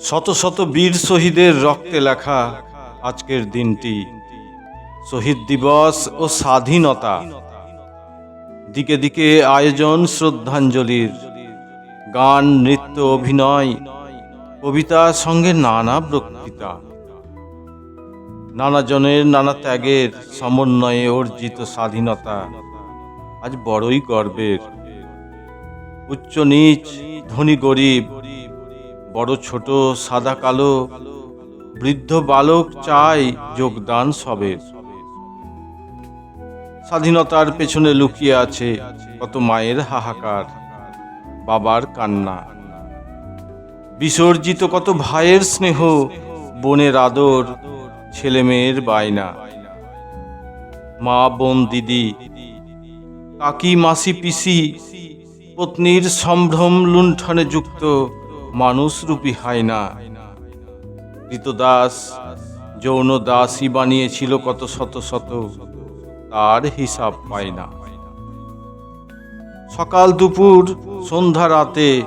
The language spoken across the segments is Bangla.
শত শত বীর শহীদের রক্তে লেখা আজকের দিনটি। শহীদ দিবস ও স্বাধীনতা। দিকে দিকে আয়োজন শ্রদ্ধাঞ্জলির। গান, নৃত্য, অভিনয় কবিতার সঙ্গে নানা বক্তৃতা। নানা জনের নানা ত্যাগের সমন্বয়ে অর্জিত স্বাধীনতা আজ বড়ই গর্বের। উচ্চ নীচ, ধনী গরিব বড় ছোট, সাদা কালো, বৃদ্ধ বালক চাই যোগদান সবের স্বাধীনতার পেছনে লুকিয়ে আছে কত মায়ের হাহাকার, বাবার কান্না। বিসর্জিত কত ভাইয়ের স্নেহ, বোনের আদর ছেলে মেয়ের বায়না। মা, বোন, দিদি, কাকি, মাসি, পিসি, পত্নীর সম্ভ্রম লুণ্ঠনে যুক্ত মানুষরূপী হায়না কৃতদাস যৌন দাসী বানিয়েছিল কত শত শত, তার হিসাব পায় না। সকাল দুপুর, সন্ধ্যা রাতে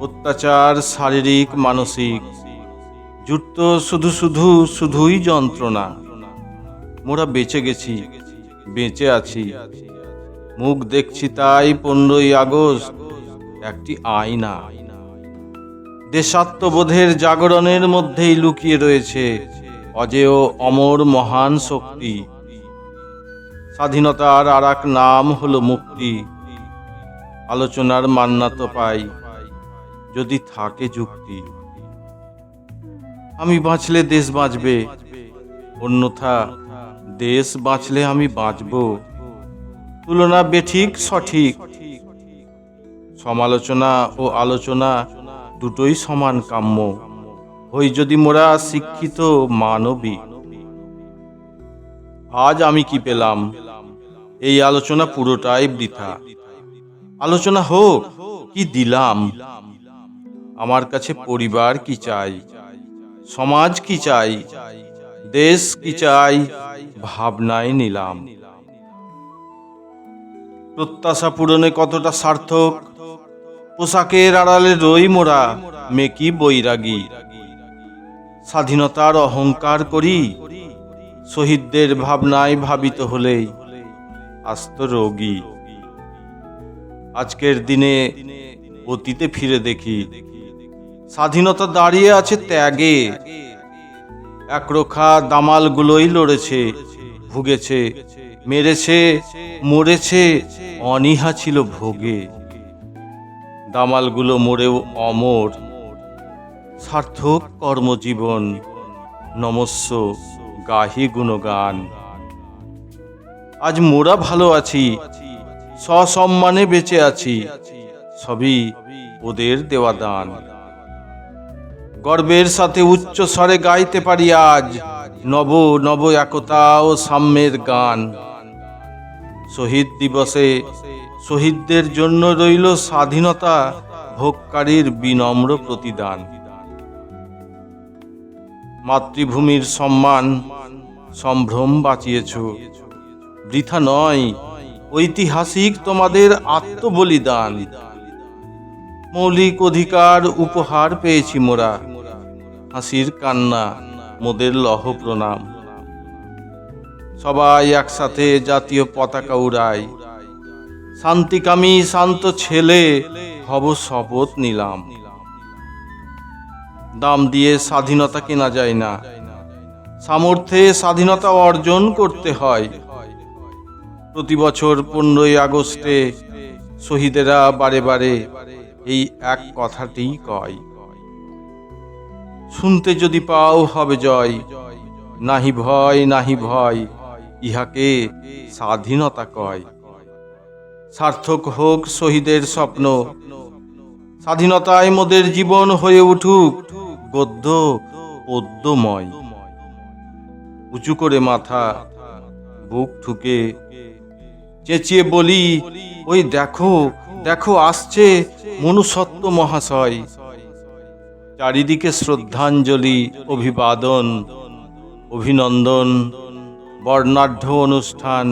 অত্যাচার, শারীরিক, মানসিক জুটত শুধু শুধু শুধুই যন্ত্রণা। মোরা বেঁচে গেছি, বেঁচে আছি। মুখ দেখছি তাই পনেরোই আগস্ট একটি আয়না। দেশাত্মবোধের জাগরণের মধ্যেই লুকিয়ে রয়েছে অজেয় অমর মহান শক্তি। স্বাধীনতার আর এক নাম হলো মুক্তি। আলোচনার মান্নাত পাই যদি থাকে যুক্তি। আমি বাঁচলে দেশ বাঁচবে, অন্যথা দেশ বাঁচলে আমি বাঁচব। তুলনা বেঠিক, সঠিক। সমালোচনা ও আলোচনা দুটোই সমান কাম্য। হই যদি মোরা শিক্ষিত মানবী, আজ আমি কি পেলাম? এই আলোচনা পুরোটাই বৃথা। আলোচনা হোক, কি দিলাম? আমার কাছে পরিবার কি চাই? সমাজ কি চাই? দেশ কি চাই? ভাবনায় নিলাম। প্রত্যাশা পূরণে কতটা সার্থক? পোশাকের আড়ালে রই মোরা মেকি বৈরাগী। স্বাধীনতার অহংকার করি, শহীদদের ভাবনায় ভাবিত হলেই আস্ত রোগী। আজকের দিনে অতীতে ফিরে দেখি, স্বাধীনতা দাঁড়িয়ে আছে ত্যাগে। একরোখা দামালগুলোই লড়েছে, ভুগেছে, মেরেছে, মরেছে, অনীহা ছিল ভোগে। দামালগুলো মরেও অমর। সার্থক কর্মজীবন, নমস্য, গাহি গুণগান। আজ মোরা ভালো আছি, সসম্মানে বেঁচে আছি, সবই ওদের দেওয়া দান। গর্বের সাথে উচ্চ স্বরে গাইতে পারি আজ, নব নব একতা ও সাম্যের গান। শহীদ দিবসে শহীদদের জন্য রইল স্বাধীনতা ভোগকারীর বিনম্র প্রতিদান। মাতৃভূমির সম্মান সম্ভ্রম বাঁচিয়েছ। বৃথা নয়, ঐতিহাসিক তোমাদের আত্মবলিদান। মৌলিক অধিকার উপহার পেয়েছি মোরা। হাসির কান্না, মোদের লহ প্রণাম। সবাই একসাথে জাতীয় পতাকা উড়াই। শান্তিকামী শান্ত ছেলে হব শপথ নিলাম। দাম দিয়ে স্বাধীনতা কেনা যায় না। সামর্থ্যে স্বাধীনতা অর্জন করতে হয়। প্রতি বছর পনেরোই আগস্টে শহীদেরা বারে বারে এই এক কথাটি কয়। শুনতে যদি পাও হবে জয়, নাহি ভয় নাহি ভয়, ইহাকে স্বাধীনতা কয়। সার্থক হোক শহীদের স্বপ্ন। স্বাধীনতায় মোদের জীবন হয়ে উঠুক গদ্য পদ্যময় উঁচু করে মাথা, বুক ঠুকে। চেঁচিয়ে বলি, ওই দেখো দেখো আসছে মনুসত্ব মহাশয়। চারিদিকে শ্রদ্ধাঞ্জলি, অভিবাদন, অভিনন্দন, বর্ণাঢ্য অনুষ্ঠান,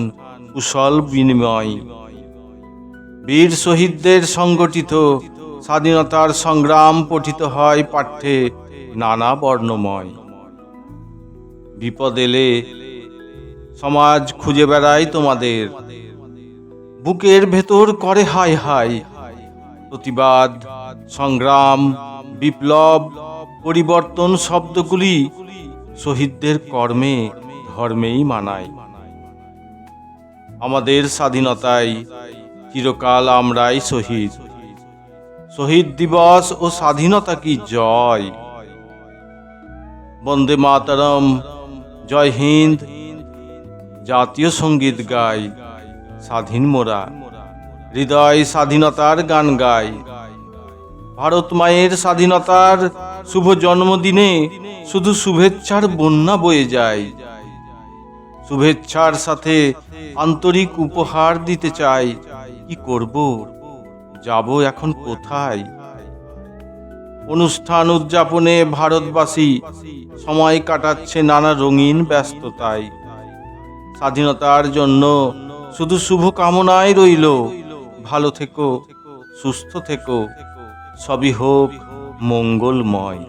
কুশল বিনিময়। বীর শহীদদের সংগঠিত স্বাধীনতার সংগ্রাম পঠিত হয় পাঠ্যে নানা বর্ণময়। বিপদ এলে সমাজ খুঁজে বেড়ায় তোমাদের। বুকের ভেতর করে হায় হায়। প্রতিবাদ, সংগ্রাম, বিপ্লব, পরিবর্তন শব্দগুলি শহীদদের কর্মে, ধর্মেই মানায়। আমাদের স্বাধীনতায় চিরকাল আমরাই শহীদ। শহীদ দিবস ও স্বাধীনতা কি জয়? বন্দে মাতরম, জয় হিন্দ। জাতীয় সংগীত গাই, স্বাধীন মোরা। হৃদয় স্বাধীনতার গান গাই। ভারত মায়ের স্বাধীনতার শুভ জন্মদিনে শুধু শুভেচ্ছার বন্যা বয়ে যায়। শুভেচ্ছার সাথে আন্তরিক উপহার দিতে চাই। কি করব? যাব এখন কোথায়? অনুষ্ঠান উদযাপনে ভারতবাসী সময় কাটাচ্ছে নানা রঙিন ব্যস্ততায়। স্বাধীনতার জন্য শুধু শুভ কামনায় রইল। ভালো থেকো, সুস্থ থেকো। সবই হোক মঙ্গলময়।